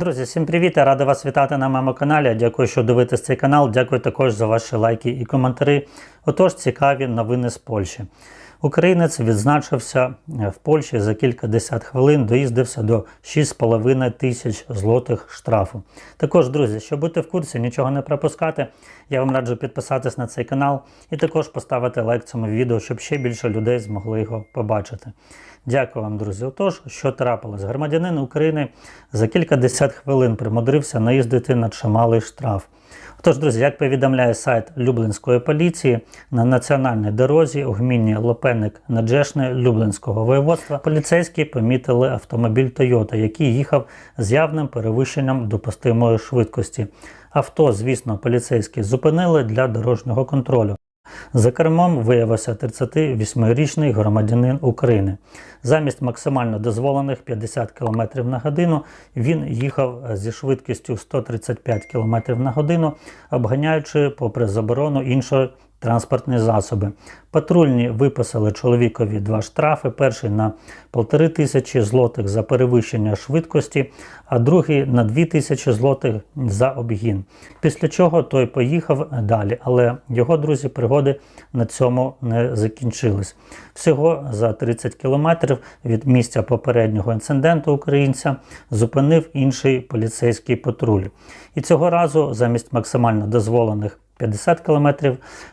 Друзі, всім привіт! Я радий вас вітати на моєму каналі. Дякую, що дивитесь цей канал. Дякую також за ваші лайки і коментарі. Отож, цікаві новини з Польщі. Українець відзначився е, в Польщі за кілька десят хвилин, доїздився до 6,5 тисяч злотих штрафу. Також, друзі, щоб бути в курсі, нічого не пропускати, я вам раджу підписатись на цей канал і також поставити лайк цьому відео, щоб ще більше людей змогли його побачити. Дякую вам, друзі. Отож, що трапилось? Громадянин України за кілька десят хвилин примудрився наїздити на чималий штраф. Отож, друзі, як повідомляє сайт Люблинської поліції, на національній дорозі у гміні Лопенник Наджешне Люблинського воєводства поліцейські помітили автомобіль Toyota, який їхав з явним перевищенням допустимої швидкості. Авто, звісно, поліцейські зупинили для дорожнього контролю. За кермом виявився 38-річний громадянин України. Замість максимально дозволених 50 км на годину він їхав зі швидкістю 135 км на годину, обганяючи попри заборону іншої транспортні засоби. Патрульні виписали чоловікові два штрафи: перший на 1,5 тисячі злотих за перевищення швидкості, а другий на 2 тисячі злотих за обгін. Після чого той поїхав далі, але його друзі пригоди на цьому не закінчились. Всього за 30 кілометрів від місця попереднього інциденту українця зупинив інший поліцейський патруль. І цього разу замість максимально дозволених 50 км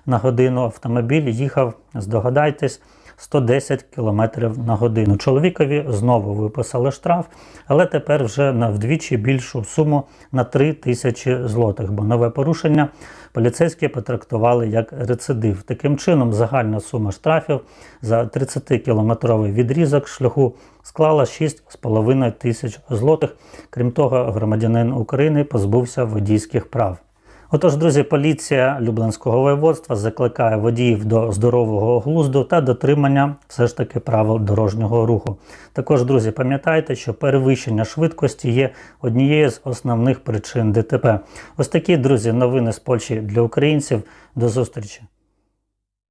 на годину автомобіль їхав, здогадайтесь, 110 км на годину. Чоловікові знову виписали штраф, але тепер вже на вдвічі більшу суму на 3 тисячі злотих, бо нове порушення поліцейські потрактували як рецидив. Таким чином, загальна сума штрафів за 30-кілометровий відрізок шляху склала 6,5 тисяч злотих. Крім того, громадянин України позбувся водійських прав. Отож, друзі, поліція Люблинського воєводства закликає водіїв до здорового глузду та дотримання все ж таки правил дорожнього руху. Також, друзі, пам'ятайте, що перевищення швидкості є однією з основних причин ДТП. Ось такі, друзі, новини з Польщі для українців. До зустрічі!